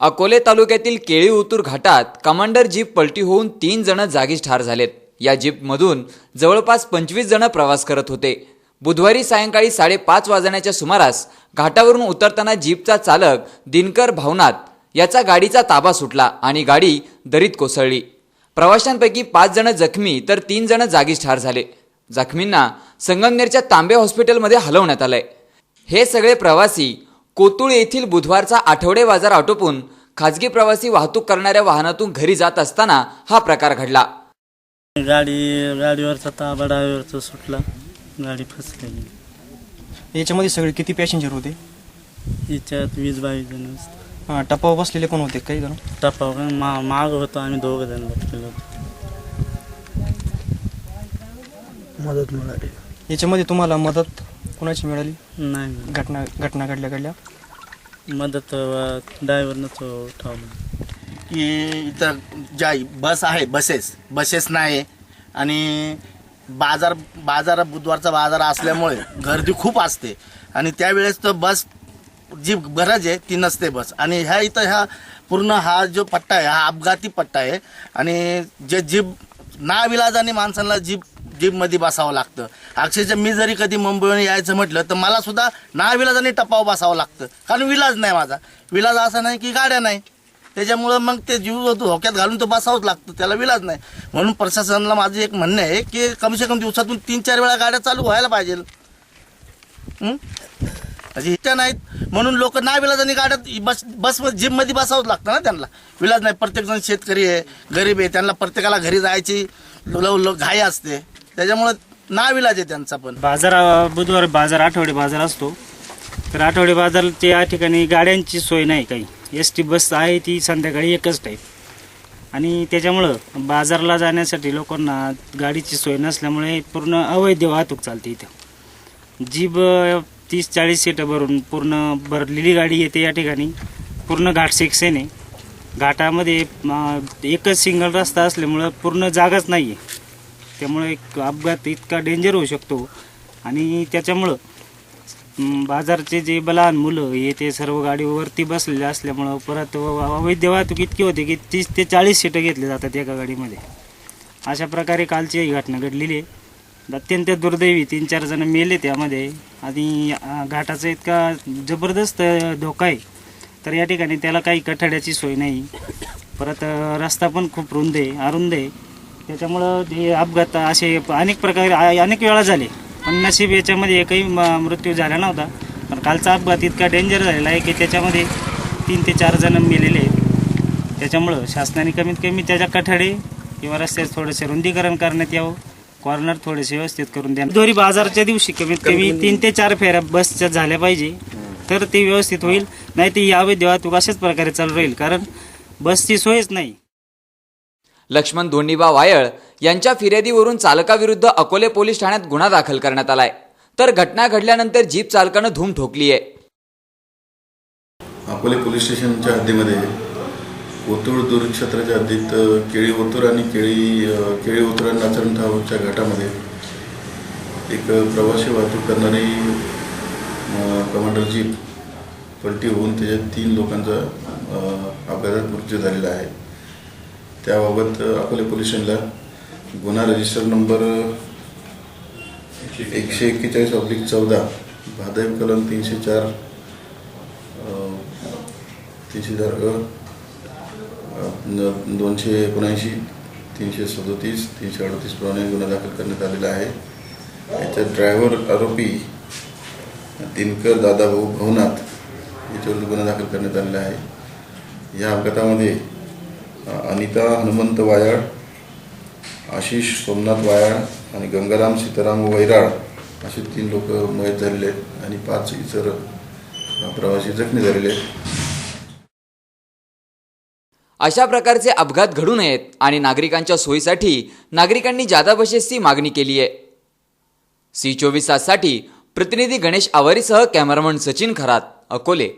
अकोले तालुक्यातील केळी उतूर घाटात कमांडर जीप पलटी होऊन तीन जण जागीच ठार झालेत. या जीपमधून जवळपास पंचवीस जण प्रवास करत होते. बुधवारी सायंकाळी साडेपाच वाजण्याच्या सुमारास घाटावरून उतरताना जीपचा चालक दिनकर भावनाथ याचा गाडीचा ताबा सुटला आणि गाडी दरीत कोसळली. प्रवाशांपैकी पाच जण जखमी तर तीन जण जागीच ठार झाले. जखमींना संगमनेरच्या तांबे हॉस्पिटलमध्ये हलवण्यात आलंय. हे सगळे प्रवासी कोतुळ येथील बुधवारचा आठवडे बाजार आटोपून खाजगी प्रवासी वाहतूक करणाऱ्या वाहनातून घरी जात असताना हा प्रकार घडला. गाडी गाडीवरचा ताबा सुटला. गाडी फसलेली. याच्यामध्ये सगळे किती पॅसेंजर होते? हिच्यात वीस बावीस जण असतात. हां टप्पावर बसलेले कोण होते? काही जण? टप्पावर मा माग होतो. आम्ही दोघं जण बसलेलो होतो. मदत मिळाली. याच्यामध्ये तुम्हाला मदत कोणाची मिळाली? नाही. घटना घटना घडल्या घडल्या? मदत ड्रायव्हरनंच उठावलं की इथं ज्या बस आहे बसेस बसेस नाही. आणि बाजार बाजार बुधवारचा बाजार असल्यामुळे गर्दी खूप असते. आणि त्यावेळेस तर बस जी गरज आहे ती नसते बस. आणि ह्या इथं ह्या पूर्ण हा जो पट्टा आहे हा अपघाती पट्टा आहे. आणि जे जीप नाविलाजाने माणसांना जीप जीपमध्ये बसावं लागतं. अक्षरशः मी जरी कधी मुंबईहून यायचं म्हटलं तर मला सुद्धा नाविलाजाने टपाव बसावं लागतं. कारण विलाज नाही माझा. विलाज असा नाही की गाड्या नाही. त्याच्यामुळं मग ते जीव धोक्यात घालून तो बसावंच लागतं. त्याला विलाज नाही. म्हणून प्रशासनाला माझं एक म्हणणं आहे की कमसे कम दिवसातून तीन चार वेळा गाड्या चालू व्हायला पाहिजे. म्हणजे इच्छा नाहीत. म्हणून लोक नाही विलाजाने गाड्यात बस बस जिममध्ये बसावंच लागतं ना त्यांना. विलाज नाही. प्रत्येकजण शेतकरी आहे गरीब आहे. त्यांना प्रत्येकाला घरी जायची लव ल- घाई असते. त्याच्यामुळं ना विलाज आहे त्यांचा पण. बाजार अ, बुधवार बाजार आठवडे बाजार असतो. तर आठवडे बाजारच्या या ठिकाणी गाड्यांची सोय नाही काही. एस टी बस आहे ती संध्याकाळी एकच टाईप आणि त्याच्यामुळं बाजारला जाण्यासाठी लोकांना गाडीची सोय नसल्यामुळे पूर्ण अवैध वाहतूक चालते इथं. जी ब तीस चाळीस सीटं भरून पूर्ण भरलेली गाडी येते या ठिकाणी. पूर्ण घाट सेक्शन आहे. घाटामध्ये अ, एकच सिंगल रस्ता असल्यामुळं पूर्ण जागाच नाही आहे त्यामुळे एक अपघात इतका डेंजर होऊ शकतो. आणि त्याच्यामुळं बाजारचे जे लहान मुलं हे ते सर्व गाडीवरती बसलेले असल्यामुळं परत अवैध वाहतूक इतकी होते की तीस ते चाळीस सीटं घेतले जातात एका गाडीमध्ये. अशा प्रकारे कालची ही घटना घडलेली आहे. अत्यंत दुर्दैवी तीन चार जण मेले त्यामध्ये. आणि घाटाचा इतका जबरदस्त धोका आहे. तर या ठिकाणी त्याला काही कठड्याची सोय नाही. परत रस्ता पण खूप रुंद आहे अरुंद आहे. त्याच्यामुळं हे अपघात असे अनेक प्रकारे अनेक वेळा झाले. पण नशीब याच्यामध्ये एकही म- मृत्यू झाला नव्हता. पण कालचा अपघात इतका डेंजर झालेला आहे की त्याच्यामध्ये तीन ते चार जण मेलेले आहेत. त्याच्यामुळं शासनाने कमीत कमी त्याच्या कठडे किंवा रस्त्याचं थोडंसं रुंदीकरण करण्यात यावं. कॉर्नर थोडेसे व्यवस्थित करून द्या. दोरी बाजारच्या दिवशी कमीत कमी तीन ते चार फेऱ्या बसच्या झाल्या पाहिजे. तर ते व्यवस्थित होईल. नाही तर यावे वाहतूक अशाच प्रकारे चालू राहील. कारण बसची सोयच नाही. लक्ष्मण धोंडीबा वायळ यांच्या फिर्यादीवरून चालकाविरुद्ध अकोले पोलीस ठाण्यात गुन्हा दाखल करण्यात आलाय. तर घटना घडल्यानंतर जीप चालकानं धूम ठोकली आहे अकोले पोलीस स्टेशनच्या हद्दीमध्ये ओतूर दूरक्षेत्राच्या हद्दीत केळी ओतूर आणि केळी केळी ओतूर आणि नाचरणठावच्या घाटामध्ये एक प्रवासी वाहतूक करणारी कमांडर जीप पलटी होऊन त्याच्यात तीन लोकांचा अपघातात मृत्यू झालेला आहे. त्याबाबत अकोले पोल्युशनला गुन्हा रजिस्टर नंबर एकशे एक्केचाळीस ऑब्लिक चौदा भादेव कलम तीनशे चार तीनशे चार दोनशे एकोणऐंशी तीनशे सदोतीस तीनशे अडतीस प्रमाणे गुन्हा दाखल करण्यात आलेला आहे. याच्यात ड्रायव्हर आरोपी दिनकर दादाभाऊ भवनाथ याच्यावर गुन्हा दाखल करण्यात आलेला आहे. या अपघातामध्ये अनिता हनुमंत वायाळ आशिष सोमनाथ वायाळ आणि गंगाराम सीताराम वैराळ असे तीन लोक मयत झालेले आहेत आणि पाच इतर प्रवासी जखमी झालेले आहेत. अशा प्रकारचे अपघात घडू नयेत आणि नागरिकांच्या सोयीसाठी नागरिकांनी जादा बसेसची मागणी केली आहे. सी चोवीस ताससाठी प्रतिनिधी गणेश आवारीसह कॅमेरामन सचिन खरात अकोले.